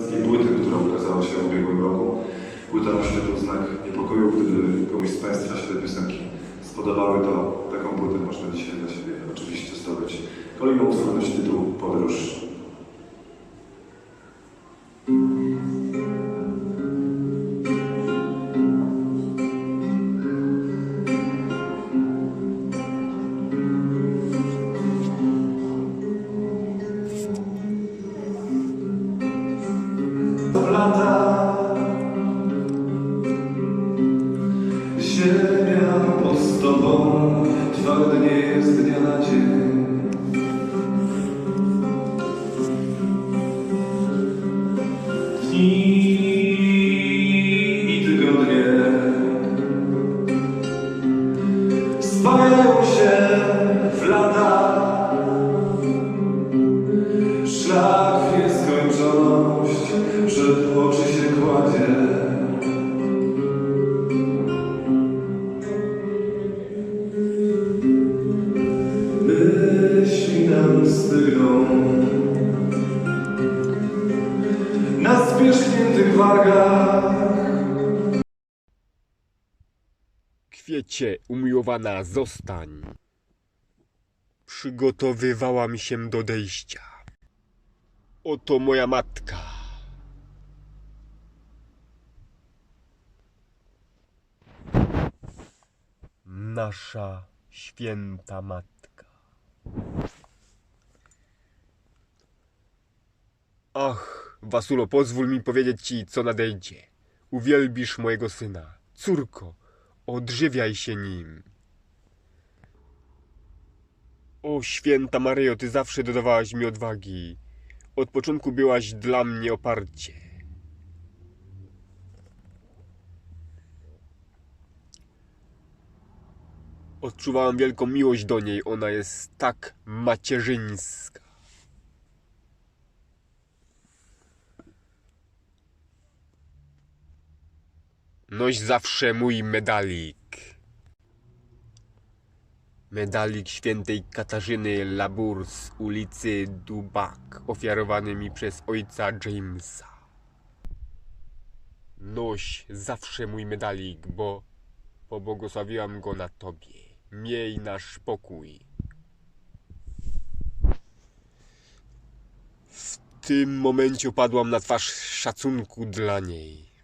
płyty, która ukazała się w ubiegłym roku. Płyta nosi to znak niepokoju. Gdyby komuś z Państwa się te piosenki spodobały, to taką płytę można dzisiaj dla siebie oczywiście zdobyć. Kolejną utwór nosi tytuł Podróż. Ziemia pod tobą Twarde nie jest dnia na dzień. Dni i tygodnie. Spajają się w lata. Szlak w nieskończoność przed oczy się kładzie. Myśli nam na wargach. Kwiecie, umiłowana, zostań. Przygotowywałam się do odejścia. Oto moja matka. Nasza święta matka. Ach, Wasulo, pozwól mi powiedzieć ci, co nadejdzie. Uwielbisz mojego syna. Córko, odżywiaj się nim. O święta Maryjo, ty zawsze dodawałaś mi odwagi. Od początku byłaś dla mnie oparcie. Odczuwałam wielką miłość do niej, ona jest tak macierzyńska. Noś zawsze mój medalik. Medalik świętej Katarzyny Labur z ulicy Dubak, ofiarowany mi przez ojca Jamesa. Noś zawsze mój medalik, bo pobłogosławiłam go na tobie. Miej nasz pokój. W tym momencie upadłam na twarz szacunku dla niej.